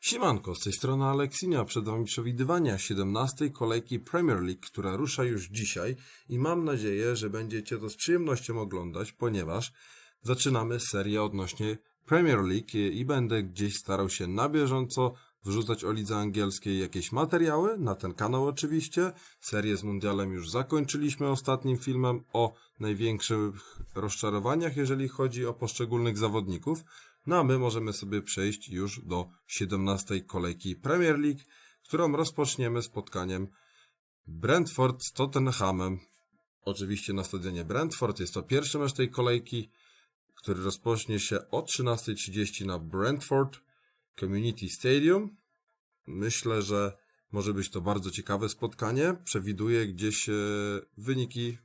Siemanko, z tej strony Aleksinia, przed Wami przewidywania 17 kolejki Premier League, która rusza już dzisiaj i mam nadzieję, że będziecie to z przyjemnością oglądać, ponieważ zaczynamy serię odnośnie Premier League i będę gdzieś starał się na bieżąco wrzucać o lidze angielskiej jakieś materiały, na ten kanał oczywiście. Serię z Mundialem już zakończyliśmy ostatnim filmem o największych rozczarowaniach, jeżeli chodzi o poszczególnych zawodników. No a my możemy sobie przejść już do 17 kolejki Premier League, którą rozpoczniemy spotkaniem Brentford z Tottenhamem. Oczywiście na stadionie Brentford jest to pierwszy mecz tej kolejki, który rozpocznie się o 13.30 na Brentford Community Stadium. Myślę, że może być to bardzo ciekawe spotkanie. Przewiduję gdzieś e, wyniki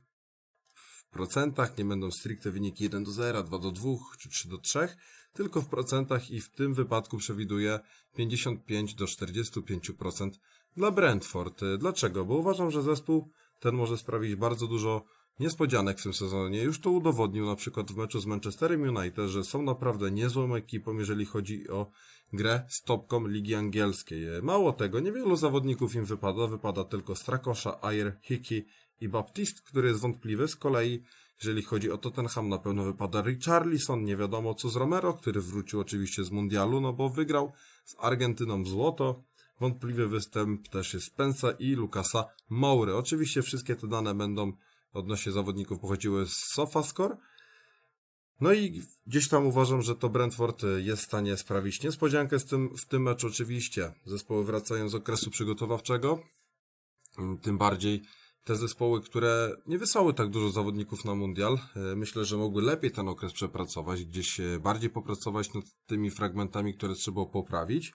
w procentach, nie będą stricte wyniki 1 do 0, 2 do 2 czy 3 do 3, tylko w procentach i w tym wypadku przewiduję 55 do 45% dla Brentford. Dlaczego? Bo uważam, że zespół ten może sprawić bardzo dużo niespodzianek w tym sezonie. Już to udowodnił na przykład w meczu z Manchesterem United, że są naprawdę niezłą ekipą, jeżeli chodzi o grę z topką Ligi Angielskiej. Mało tego, niewielu zawodników im wypada, wypada tylko Strakosza, Ayer, Hickey i Baptiste, który jest wątpliwy. Z kolei, jeżeli chodzi o Tottenham, na pewno wypada Richarlison, nie wiadomo co z Romero, który wrócił oczywiście z Mundialu, no bo wygrał z Argentyną złoto. Wątpliwy występ też jest Spensa i Lukasa Moury. Oczywiście wszystkie te dane będą odnośnie zawodników pochodziły z SofaScore. No i gdzieś tam uważam, że to Brentford jest w stanie sprawić niespodziankę z tym, w tym meczu oczywiście. Zespoły wracają z okresu przygotowawczego. Tym bardziej te zespoły, które nie wysłały tak dużo zawodników na mundial, e, myślę, że mogły lepiej ten okres przepracować, gdzieś bardziej popracować nad tymi fragmentami, które trzeba poprawić.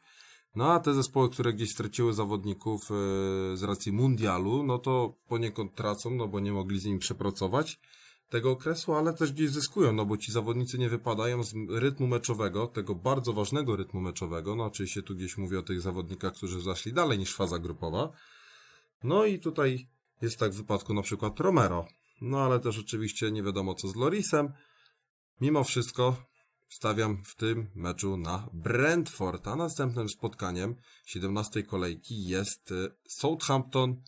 No a te zespoły, które gdzieś straciły zawodników e, z racji mundialu, no to poniekąd tracą, no bo nie mogli z nimi przepracować tego okresu, ale też gdzieś zyskują, no bo ci zawodnicy nie wypadają z rytmu meczowego, tego bardzo ważnego rytmu meczowego. No oczywiście tu gdzieś mówię o tych zawodnikach, którzy zaszli dalej niż faza grupowa. No i tutaj jest tak w wypadku na przykład Romero. No ale też oczywiście nie wiadomo co z Lorisem. Mimo wszystko stawiam w tym meczu na Brentford, a następnym spotkaniem 17 kolejki jest y, Southampton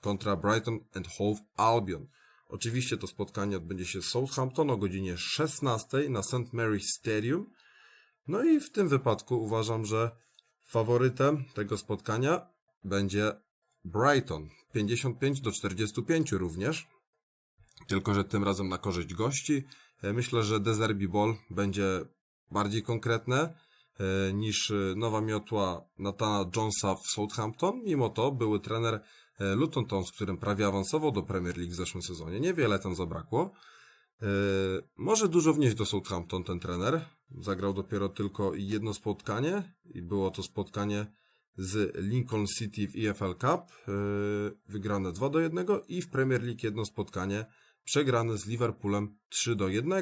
kontra Brighton and Hove Albion. Oczywiście to spotkanie odbędzie się w Southampton o godzinie 16 na St. Mary's Stadium. No i w tym wypadku uważam, że faworytem tego spotkania będzie Brighton. 55 do 45 również. Tylko, że tym razem na korzyść gości. E, Myślę, że Deserbi Ball będzie bardziej konkretne e, niż e, nowa miotła Natana Jonesa w Southampton. Mimo to były trener Luton Town, z którym prawie awansował do Premier League w zeszłym sezonie. Niewiele tam zabrakło. Może dużo wnieść do Southampton ten trener. Zagrał dopiero tylko jedno spotkanie i było to spotkanie z Lincoln City w EFL Cup. e, Wygrane 2 do 1 i w Premier League jedno spotkanie przegrane z Liverpoolem 3 do 1.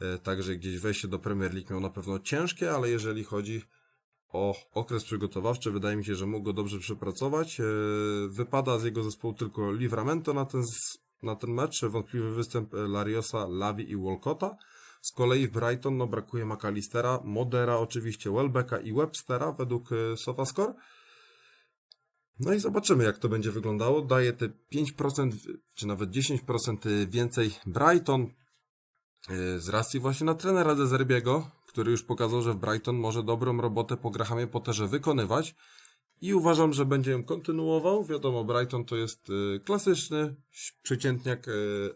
E, Także gdzieś wejście do Premier League miał na pewno ciężkie, ale jeżeli chodzi o okres przygotowawczy, wydaje mi się, że mógł go dobrze przepracować. E, Wypada z jego zespołu tylko Livramento na ten, na ten mecz. Wątpliwy występ Lariosa, Lavi i Walcotta. Z kolei w Brighton no, brakuje McAllistera, Modera oczywiście, Welbecka i Webstera według e, SofaScore. No i zobaczymy, jak to będzie wyglądało. Daje te 5%, czy nawet 10% więcej Brighton e, z racji właśnie na trenera De Zerbiego, który już pokazał, że w Brighton może dobrą robotę po Grahamie Potterze wykonywać i uważam, że będzie ją kontynuował. Wiadomo, Brighton to jest e, klasyczny przeciętniak e,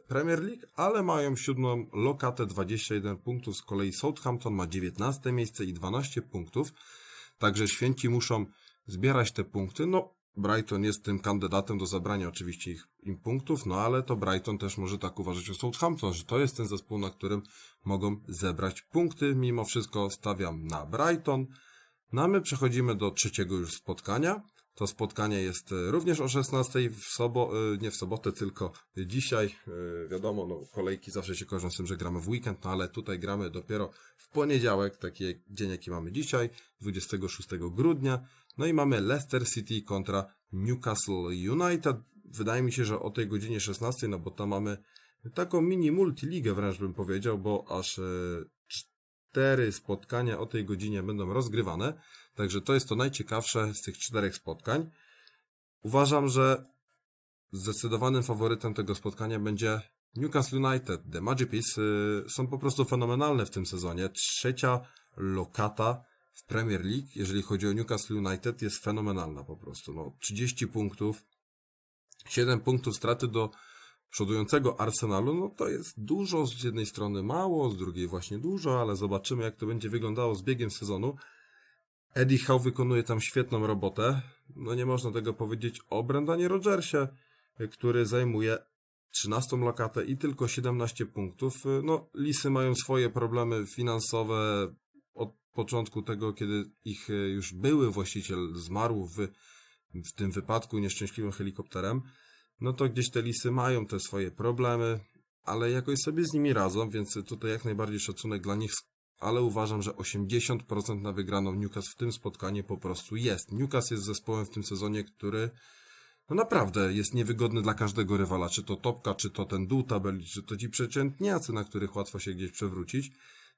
Premier League, ale mają siódmą lokatę 21 punktów, z kolei Southampton ma 19 miejsce i 12 punktów, także święci muszą zbierać te punkty. No, Brighton jest tym kandydatem do zabrania oczywiście ich, im punktów, no ale to Brighton też może tak uważać o Southampton, że to jest ten zespół, na którym mogą zebrać punkty. Mimo wszystko stawiam na Brighton. No a my przechodzimy do trzeciego już spotkania. To spotkanie jest e, również o 16 w sobo, e, nie w sobotę, tylko dzisiaj. E, Wiadomo, no, kolejki zawsze się kojarzą z tym, że gramy w weekend, no ale tutaj gramy dopiero w poniedziałek, taki dzień jaki mamy dzisiaj, 26 grudnia. No i mamy Leicester City kontra Newcastle United. Wydaje mi się, że o tej godzinie 16, no bo tam mamy taką mini multiligę wręcz bym powiedział, bo aż cztery spotkania o tej godzinie będą rozgrywane. Także to jest to najciekawsze z tych czterech spotkań. Uważam, że zdecydowanym faworytem tego spotkania będzie Newcastle United. The Magpies y, są po prostu fenomenalne w tym sezonie. Trzecia lokata w Premier League, jeżeli chodzi o Newcastle United, jest fenomenalna po prostu. No, 30 punktów, 7 punktów straty do przodującego Arsenalu, no to jest dużo, z jednej strony mało, z drugiej właśnie dużo, ale zobaczymy jak to będzie wyglądało z biegiem sezonu. Eddie Howe wykonuje tam świetną robotę. No nie można tego powiedzieć o Brendanie Rodgersie, który zajmuje 13 lokatę i tylko 17 punktów. No, Lisy mają swoje problemy finansowe od początku tego, kiedy ich już były właściciel zmarł w, w tym wypadku nieszczęśliwym helikopterem. No to gdzieś te Lisy mają te swoje problemy, ale jakoś sobie z nimi radzą, więc tutaj jak najbardziej szacunek dla nich, ale uważam, że 80% na wygraną Newcastle w tym spotkaniu po prostu jest. Newcastle jest zespołem w tym sezonie, który no naprawdę jest niewygodny dla każdego rywala, czy to topka, czy to ten dół tabeli, czy to ci przeciętniacy, na których łatwo się gdzieś przewrócić.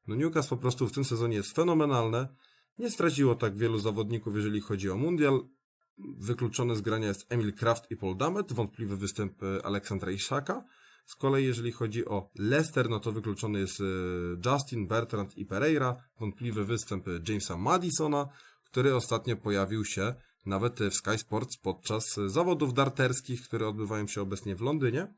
No Newcastle po prostu w tym sezonie jest fenomenalne. Nie straciło tak wielu zawodników, jeżeli chodzi o mundial. Wykluczone z grania jest Emil Kraft i Paul Dammit, wątpliwy występ e, Aleksandra Iszaka. Z kolei jeżeli chodzi o Leicester, no to wykluczony jest e, Justin, Bertrand i Pereira, wątpliwy występ e, Jamesa Madisona, który ostatnio pojawił się nawet w Sky Sports podczas zawodów darterskich, które odbywają się obecnie w Londynie.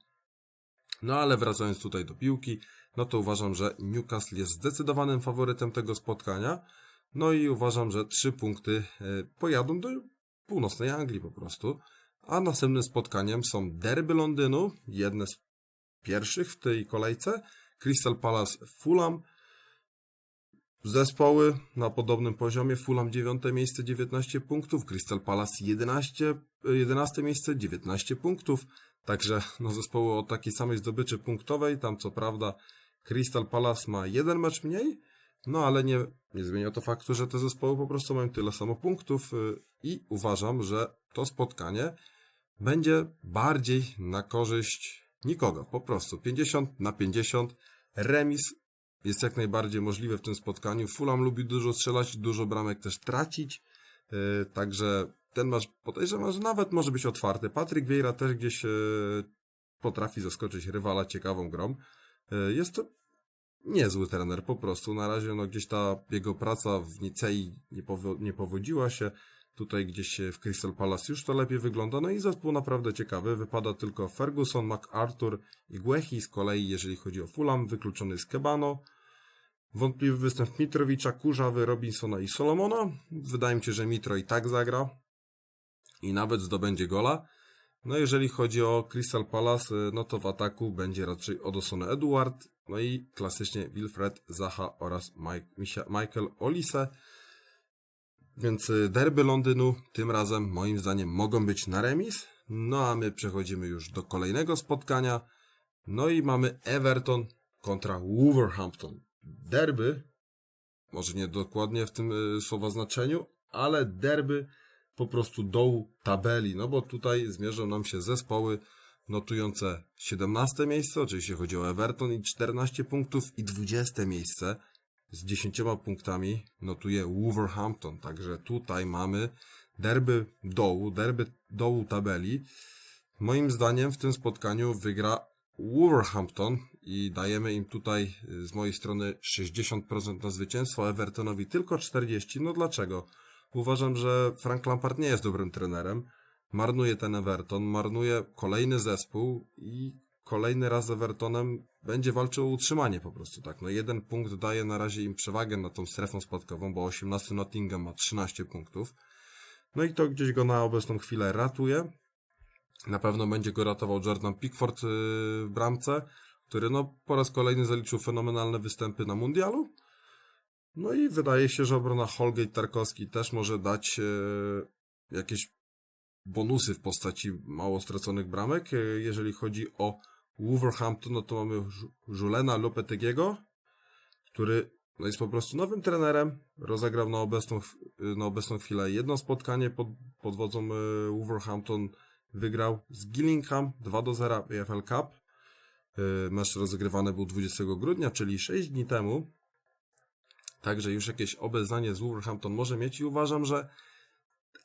No ale wracając tutaj do piłki, no to uważam, że Newcastle jest zdecydowanym faworytem tego spotkania. No i uważam, że trzy punkty pojadą do północnej Anglii po prostu. A następnym spotkaniem są derby Londynu, jedne z pierwszych w tej kolejce, Crystal Palace Fulham. Zespoły na podobnym poziomie, Fulham 9 miejsce 19 punktów, Crystal Palace 11, 11 miejsce 19 punktów. Także no, zespoły o takiej samej zdobyczy punktowej, tam co prawda Crystal Palace ma jeden mecz mniej, no ale nie, nie zmienia to faktu, że te zespoły po prostu mają tyle samo punktów y, i uważam, że to spotkanie będzie bardziej na korzyść nikogo. Po prostu 50 na 50. Remis jest jak najbardziej możliwe w tym spotkaniu. Fulham lubi dużo strzelać, dużo bramek też tracić. Yy, także ten masz podejrzewam, że nawet może być otwarty. Patryk Vieira też gdzieś yy, potrafi zaskoczyć rywala ciekawą grą. Yy, jest to niezły trener po prostu. Na razie no, gdzieś ta jego praca w Nicei nie, powo nie powodziła się. Tutaj gdzieś w Crystal Palace już to lepiej wygląda. No i zespół naprawdę ciekawy. Wypada tylko Ferguson, MacArthur i Guehi. Z kolei jeżeli chodzi o Fulham, wykluczony jest Kebano. Wątpliwy występ Mitrowicza, Kurzawy, Robinsona i Solomona. Wydaje mi się, że Mitro i tak zagra. I nawet zdobędzie gola. No jeżeli chodzi o Crystal Palace, no to w ataku będzie raczej Odosony Eduard, no i klasycznie Wilfred Zaha oraz Mike, Michael Olise. Więc derby Londynu tym razem moim zdaniem mogą być na remis. No a my przechodzimy już do kolejnego spotkania. No i mamy Everton kontra Wolverhampton. Derby, może nie dokładnie w tym y, słowa znaczeniu, ale derby po prostu dołu tabeli, no bo tutaj zmierzą nam się zespoły notujące 17 miejsce, oczywiście chodzi o Everton i 14 punktów i 20 miejsce z 10 punktami notuje Wolverhampton, także tutaj mamy derby dołu, derby dołu tabeli. Moim zdaniem w tym spotkaniu wygra Wolverhampton i dajemy im tutaj z mojej strony 60% na zwycięstwo, Evertonowi tylko 40%. No dlaczego? Uważam, że Frank Lampard nie jest dobrym trenerem. Marnuje ten Everton, marnuje kolejny zespół i kolejny raz z Evertonem będzie walczył o utrzymanie po prostu, tak. No jeden punkt daje na razie im przewagę nad tą strefą spadkową, bo 18 Nottingham ma 13 punktów. No i to gdzieś go na obecną chwilę ratuje. Na pewno będzie go ratował Jordan Pickford yy, w bramce, który no po raz kolejny zaliczył fenomenalne występy na mundialu. No i wydaje się, że obrona Holgate-Tarkowski też może dać e, jakieś bonusy w postaci mało straconych bramek. E, jeżeli chodzi o Wolverhampton, no to mamy Julena Lopetegiego, który no jest po prostu nowym trenerem. Rozegrał na obecną, na obecną chwilę jedno spotkanie pod, pod wodzą e, Wolverhampton. Wygrał z Gillingham 2 do 0 EFL Cup. E, mecz rozegrywany był 20 grudnia, czyli 6 dni temu. Także już jakieś obeznanie z Wolverhampton może mieć i uważam, że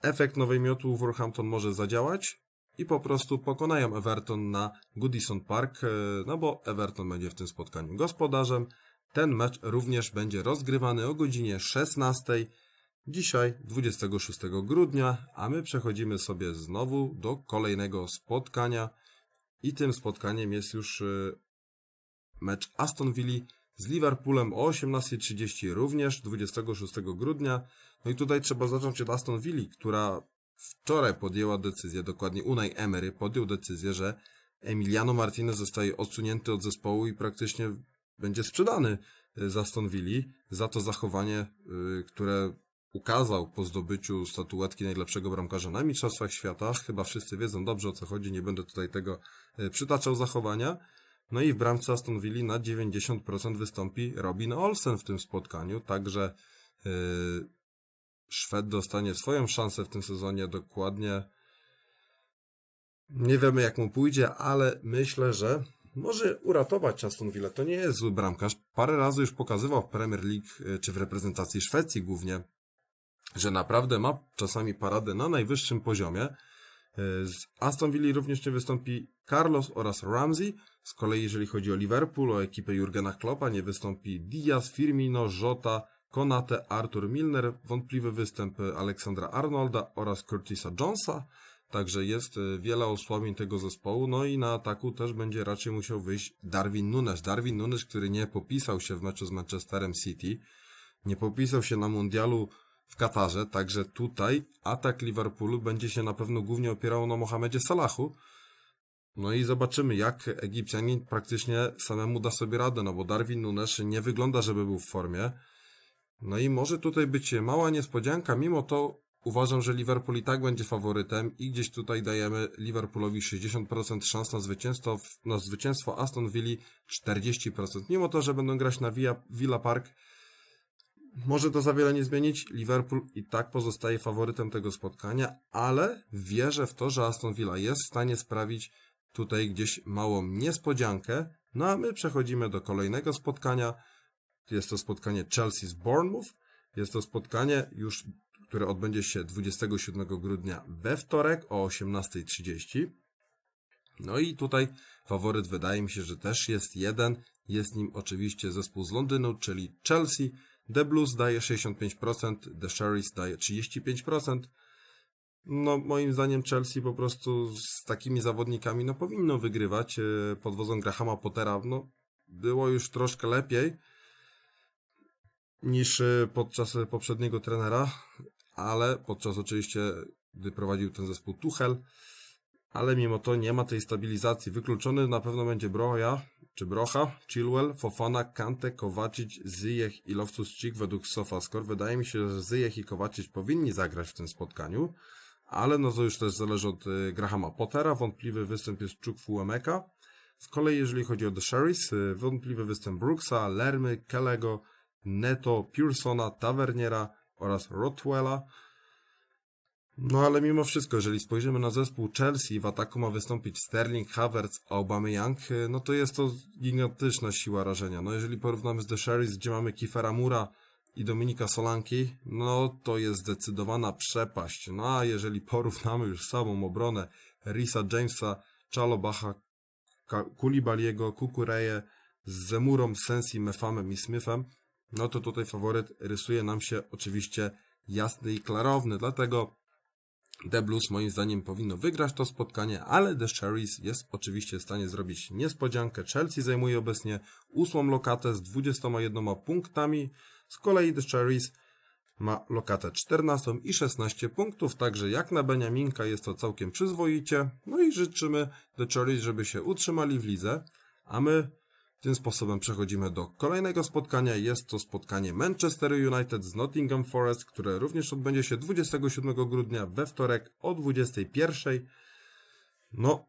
efekt nowej miotu Wolverhampton może zadziałać i po prostu pokonają Everton na Goodison Park, e, no bo Everton będzie w tym spotkaniu gospodarzem. Ten mecz również będzie rozgrywany o godzinie 16 dzisiaj 26 grudnia, a my przechodzimy sobie znowu do kolejnego spotkania i tym spotkaniem jest już e, mecz Aston Villa z Liverpoolem o 18.30 również 26 grudnia. No i tutaj trzeba zacząć od Aston Villa, która wczoraj podjęła decyzję, dokładnie Unai Emery podjął decyzję, że Emiliano Martinez zostaje odsunięty od zespołu i praktycznie będzie sprzedany y, z Aston Villa za to zachowanie, y, które ukazał po zdobyciu statuetki najlepszego bramkarza na Mistrzostwach Świata. Chyba wszyscy wiedzą dobrze o co chodzi, nie będę tutaj tego y, przytaczał zachowania. No i w bramce Aston Villa na 90% wystąpi Robin Olsen w tym spotkaniu, także yy, Szwed dostanie swoją szansę w tym sezonie dokładnie. Nie wiemy jak mu pójdzie, ale myślę, że może uratować Aston Villa. To nie jest zły bramkarz. Parę razy już pokazywał w Premier League, yy, czy w reprezentacji Szwecji głównie, że naprawdę ma czasami paradę na najwyższym poziomie. Yy, Z Aston Villa również nie wystąpi Carlos oraz Ramsey. Z kolei jeżeli chodzi o Liverpool, o ekipę Jurgena Kloppa, nie wystąpi Diaz, Firmino, Jota, Konate, Arthur Milner, wątpliwy występ Aleksandra Arnolda oraz Curtisa Jonesa. Także jest e, wiele osłabień tego zespołu, no i na ataku też będzie raczej musiał wyjść Darwin Nunes. Darwin Nunes, który nie popisał się w meczu z Manchesterem City, nie popisał się na mundialu w Katarze, także tutaj atak Liverpoolu będzie się na pewno głównie opierał na Mohamedzie Salachu. No i zobaczymy, jak Egipcjanin praktycznie samemu da sobie radę, no bo Darwin Nunes nie wygląda, żeby był w formie. No i może tutaj być mała niespodzianka, mimo to uważam, że Liverpool i tak będzie faworytem i gdzieś tutaj dajemy Liverpoolowi 60% szans na zwycięstwo, na zwycięstwo Aston Villa 40%. Mimo to, że będą grać na Villa, Villa Park, może to za wiele nie zmienić. Liverpool i tak pozostaje faworytem tego spotkania, ale wierzę w to, że Aston Villa jest w stanie sprawić tutaj gdzieś małą niespodziankę. No a my przechodzimy do kolejnego spotkania. Jest to spotkanie Chelsea z Bournemouth. Jest to spotkanie już, które odbędzie się 27 grudnia we wtorek o 18.30. No i tutaj faworyt wydaje mi się, że też jest jeden. Jest nim oczywiście zespół z Londynu, czyli Chelsea. The Blues daje 65%, The Sherrys daje 35%. No, moim zdaniem Chelsea po prostu z takimi zawodnikami no, powinno wygrywać e, pod wodzą Grahama Pottera. No, było już troszkę lepiej niż e, podczas poprzedniego trenera, ale podczas oczywiście, gdy prowadził ten zespół Tuchel, ale mimo to nie ma tej stabilizacji. Wykluczony na pewno będzie Broja, czy Brocha, Chilwell, Fofana, Kante, Kovacic, Zyjech i Loftus-Cheek według SofaScore. Wydaje mi się, że Zyjech i Kovacic powinni zagrać w tym spotkaniu, ale no to już też zależy od y, Grahama Pottera. Wątpliwy występ jest Czuk Emeka. Z kolei jeżeli chodzi o The Sherrys, y, wątpliwy występ Brooksa, Lermy, Kellego, Neto, Pearsona, Taverniera oraz Rotwella. No ale mimo wszystko, jeżeli spojrzymy na zespół Chelsea, w ataku ma wystąpić Sterling, Havertz, Aubameyang, y, no to jest to gigantyczna siła rażenia. No jeżeli porównamy z The Sherrys, gdzie mamy Kiefera Mura i Dominika Solanki, no to jest zdecydowana przepaść. No a jeżeli porównamy już samą obronę Risa Jamesa, Czalobacha, Kulibaliego, Kukureje z Zemurą, Sensi, Mefamem i Smithem, no to tutaj faworyt rysuje nam się oczywiście jasny i klarowny, dlatego The Blues moim zdaniem powinno wygrać to spotkanie, ale The Cherries jest oczywiście w stanie zrobić niespodziankę. Chelsea zajmuje obecnie ósmą lokatę z 21 punktami, z kolei The Cherries ma lokatę 14 i 16 punktów, także jak na Beniaminka jest to całkiem przyzwoicie. No i życzymy The Cherries, żeby się utrzymali w lidze, a my tym sposobem przechodzimy do kolejnego spotkania. Jest to spotkanie Manchester United z Nottingham Forest, które również odbędzie się 27 grudnia we wtorek o 21. No,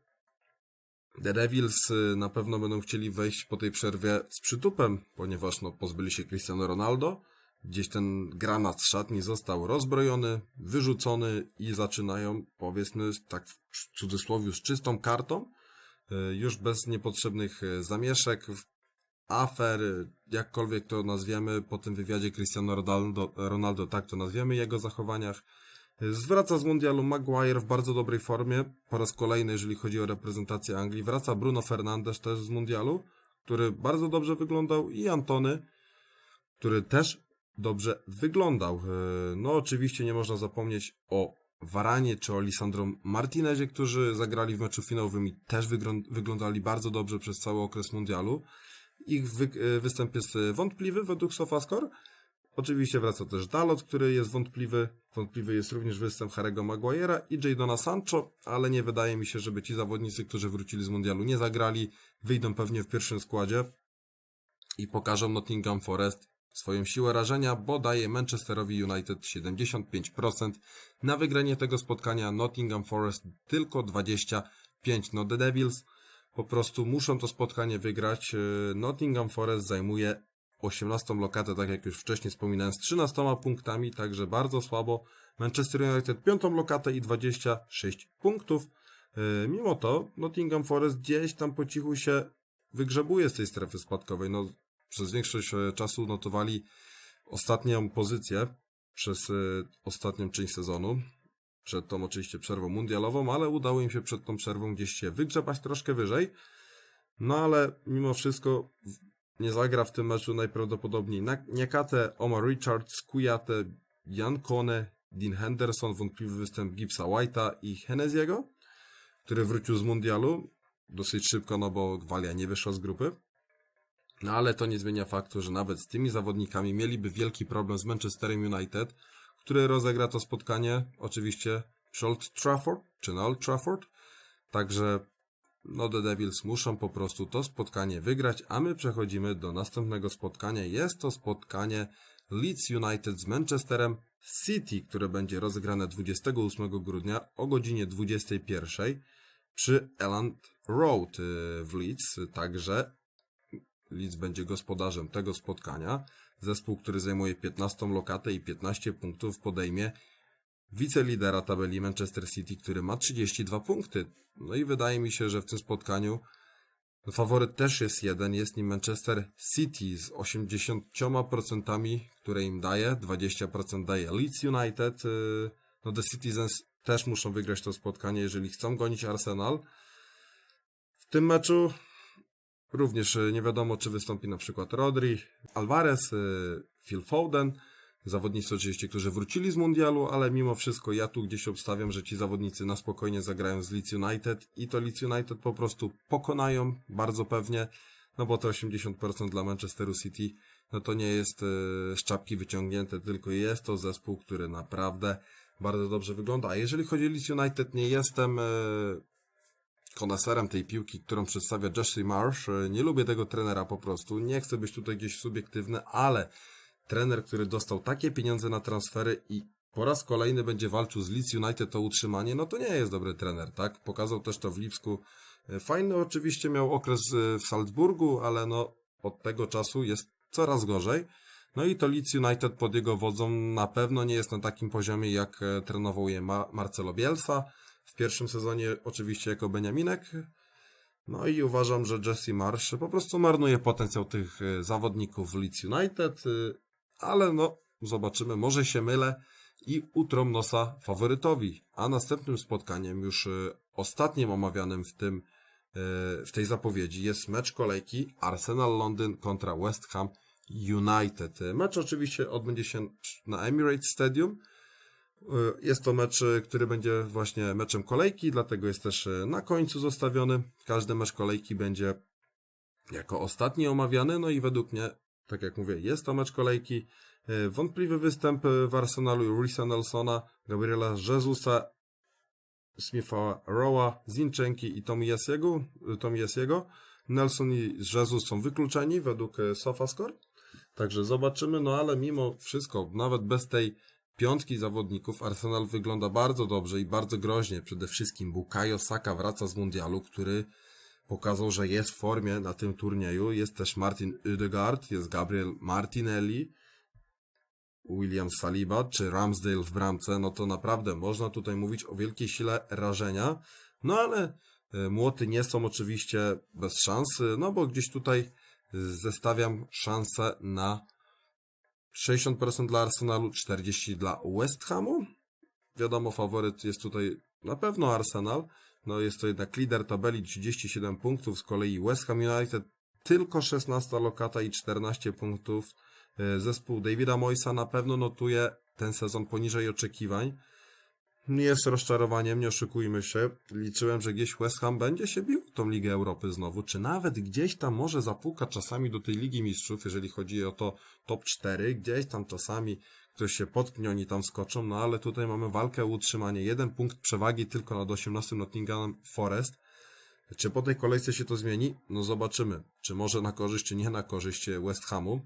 The Devils y, na pewno będą chcieli wejść po tej przerwie z przytupem, ponieważ no, pozbyli się Cristiano Ronaldo. Gdzieś ten granat z szatni został rozbrojony, wyrzucony i zaczynają, powiedzmy, tak w cudzysłowie, z czystą kartą, y, już bez niepotrzebnych y, zamieszek. afer, jakkolwiek to nazwiemy, po tym wywiadzie Cristiano Ronaldo, Ronaldo tak to nazwiemy, jego zachowaniach. Zwraca z mundialu Maguire w bardzo dobrej formie, po raz kolejny, jeżeli chodzi o reprezentację Anglii. Wraca Bruno Fernandes też z mundialu, który bardzo dobrze wyglądał i Antony, który też dobrze wyglądał. E, No oczywiście nie można zapomnieć o Varanie czy o Lisandro Martinezie, którzy zagrali w meczu finałowym i też wyglą- wyglądali bardzo dobrze przez cały okres mundialu. Ich wy- e, występ jest wątpliwy według SofaScore. Oczywiście wraca też Dalot, który jest wątpliwy. Wątpliwy jest również występ Harry'ego Maguire'a i Jadona Sancho, ale nie wydaje mi się, żeby ci zawodnicy, którzy wrócili z mundialu nie zagrali, wyjdą pewnie w pierwszym składzie i pokażą Nottingham Forest swoją siłę rażenia, bo daje Manchesterowi United 75% na wygranie tego spotkania. Nottingham Forest tylko 25%. No The Devils po prostu muszą to spotkanie wygrać. Yy, Nottingham Forest zajmuje 18 lokatę, tak jak już wcześniej wspominałem, z 13 punktami, także bardzo słabo. Manchester United 5 lokatę i 26 punktów. Yy, Mimo to Nottingham Forest gdzieś tam po cichu się wygrzebuje z tej strefy spadkowej. No, przez większość e, czasu notowali ostatnią pozycję przez e, ostatnią część sezonu. Przed tą oczywiście przerwą mundialową, ale udało im się przed tą przerwą gdzieś się wygrzebać troszkę wyżej. No ale mimo wszystko nie zagra w tym meczu najprawdopodobniej Na- Niekate, Omar Richards, Kujate, Jan Kone, Dean Henderson, wątpliwy występ Gibsa White'a i Henesiego, który wrócił z mundialu dosyć szybko, no bo Walia nie wyszła z grupy. No ale to nie zmienia faktu, że nawet z tymi zawodnikami mieliby wielki problem z Manchesterem United, który rozegra to spotkanie oczywiście przy Old Trafford, czy na Old Trafford. Także no The Devils muszą po prostu to spotkanie wygrać, a my przechodzimy do następnego spotkania. Jest to spotkanie Leeds United z Manchesterem City, które będzie rozegrane 28 grudnia o godzinie 21 przy Elland Road y, w Leeds. Także Leeds będzie gospodarzem tego spotkania. Zespół, który zajmuje 15 lokatę i 15 punktów podejmie wicelidera tabeli Manchester City, który ma 32 punkty. No i wydaje mi się, że w tym spotkaniu faworyt też jest jeden, jest nim Manchester City z 80%, które im daje, 20% daje Leeds United. y, No The Citizens też muszą wygrać to spotkanie, jeżeli chcą gonić Arsenal. W tym meczu Również e, nie wiadomo, czy wystąpi na przykład Rodri, Alvarez, e, Phil Foden, zawodnicy oczywiście, którzy wrócili z mundialu, ale mimo wszystko ja tu gdzieś obstawiam, że ci zawodnicy na spokojnie zagrają z Leeds United i to Leeds United po prostu pokonają bardzo pewnie, no bo to 80% dla Manchesteru City, no to nie jest e, z czapki wyciągnięte, tylko jest to zespół, który naprawdę bardzo dobrze wygląda. A jeżeli chodzi o Leeds United, nie jestem e, koneserem tej piłki, którą przedstawia Jesse Marsh. E, Nie lubię tego trenera po prostu. Nie chcę być tutaj gdzieś subiektywny, ale trener, który dostał takie pieniądze na transfery i po raz kolejny będzie walczył z Leeds United o utrzymanie, no to nie jest dobry trener, tak? Pokazał też to w Lipsku. E, Fajny oczywiście miał okres e, w Salzburgu, ale no od tego czasu jest coraz gorzej. No i to Leeds United pod jego wodzą na pewno nie jest na takim poziomie, jak e, trenował je Ma- Marcelo Bielsa. W pierwszym sezonie oczywiście jako Beniaminek. No i uważam, że Jesse Marsh po prostu marnuje potencjał tych zawodników Leeds United, ale no zobaczymy, może się mylę i utrą nosa faworytowi. A następnym spotkaniem, już e, ostatnim omawianym w tym e, w tej zapowiedzi jest mecz kolejki Arsenal Londyn kontra West Ham United. Mecz oczywiście odbędzie się na Emirates Stadium. Jest to mecz, który będzie właśnie meczem kolejki, dlatego jest też na końcu zostawiony. Każdy mecz kolejki będzie jako ostatni omawiany, no i według mnie, tak jak mówię, jest to mecz kolejki. E, Wątpliwy występ e, w Arsenalu Risa Nelsona, Gabriela Jezusa, Smitha Rowa, Zinchenki i Tomiyasiego. Tomiyasiego. Nelson i Jesus są wykluczeni według e, SofaScore. Także zobaczymy, no ale mimo wszystko, nawet bez tej piątki zawodników, Arsenal wygląda bardzo dobrze i bardzo groźnie. Przede wszystkim Bukayo Saka wraca z mundialu, który pokazał, że jest w formie na tym turnieju. Jest też Martin Odegaard, jest Gabriel Martinelli, William Saliba czy Ramsdale w bramce. No to naprawdę można tutaj mówić o wielkiej sile rażenia. No ale e, młoty nie są oczywiście bez szans, e, no bo gdzieś tutaj zestawiam szanse na 60% dla Arsenalu, 40% dla West Hamu. Wiadomo, faworyt jest tutaj na pewno Arsenal. No jest to jednak lider tabeli, 37 punktów. Z kolei West Ham United tylko 16 lokata i 14 punktów. E, Zespół Davida Moysa na pewno notuje ten sezon poniżej oczekiwań. Nie jest rozczarowaniem, nie oszukujmy się. Liczyłem, że gdzieś West Ham będzie się bił w tą Ligę Europy znowu, czy nawet gdzieś tam może zapuka czasami do tej Ligi Mistrzów, jeżeli chodzi o to top 4, gdzieś tam czasami ktoś się potknie, oni tam skoczą, no ale tutaj mamy walkę o utrzymanie. Jeden punkt przewagi tylko nad 18 Nottingham Forest. Czy po tej kolejce się to zmieni? No zobaczymy. Czy może na korzyść, czy nie na korzyść West Hamu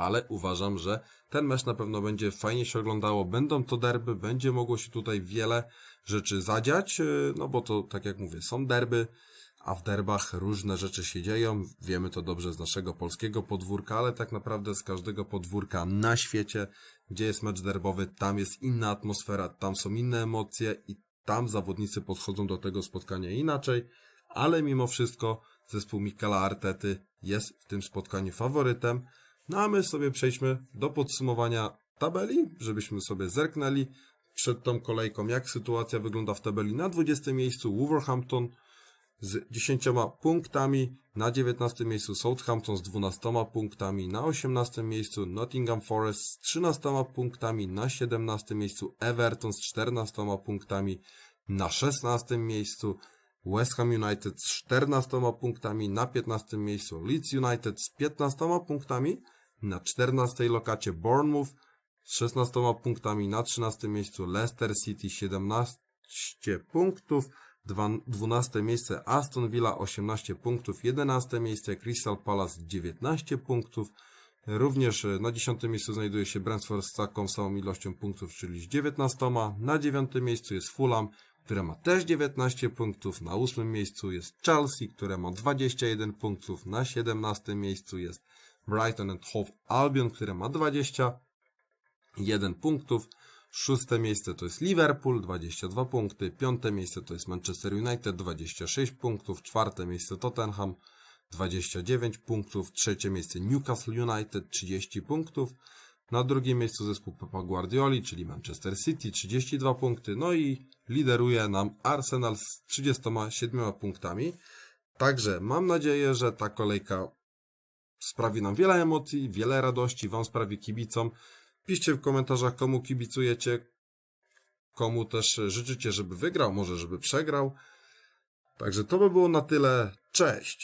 ale uważam, że ten mecz na pewno będzie fajnie się oglądało. Będą to derby, będzie mogło się tutaj wiele rzeczy zadziać, yy, no bo to, tak jak mówię, są derby, a w derbach różne rzeczy się dzieją. Wiemy to dobrze z naszego polskiego podwórka, ale tak naprawdę z każdego podwórka na świecie, gdzie jest mecz derbowy, tam jest inna atmosfera, tam są inne emocje i tam zawodnicy podchodzą do tego spotkania inaczej, ale mimo wszystko zespół Mikela Artety jest w tym spotkaniu faworytem. No a my sobie przejdźmy do podsumowania tabeli, żebyśmy sobie zerknęli przed tą kolejką, jak sytuacja wygląda w tabeli. Na 20 miejscu Wolverhampton z 10 punktami, na 19 miejscu Southampton z 12 punktami, na 18 miejscu Nottingham Forest z 13 punktami, na 17 miejscu Everton z 14 punktami, na 16 miejscu West Ham United z 14 punktami, na 15 miejscu Leeds United z 15 punktami, na 14 lokacie Bournemouth z 16 punktami, na 13 miejscu Leicester City 17 punktów, 12 miejsce Aston Villa 18 punktów, 11 miejsce Crystal Palace 19 punktów, Również e, na 10 miejscu znajduje się Brentford z taką samą ilością punktów, czyli z 19. Na 9 miejscu jest Fulham, które ma też 19 punktów. Na 8 miejscu jest Chelsea, które ma 21 punktów. Na 17 miejscu jest Brighton and Hove Albion, które ma 21 punktów. Szóste miejsce to jest Liverpool, 22 punkty. Piąte miejsce to jest Manchester United, 26 punktów. Czwarte miejsce Tottenham, 29 punktów. Trzecie miejsce Newcastle United, 30 punktów. Na drugim miejscu zespół Pepa Guardioli, czyli Manchester City, 32 punkty. No i lideruje nam Arsenal z 37 punktami. Także mam nadzieję, że ta kolejka sprawi nam wiele emocji, wiele radości, Wam sprawi kibicom. Piszcie w komentarzach, komu kibicujecie, komu też życzycie, żeby wygrał, może żeby przegrał. Także to by było na tyle. Cześć!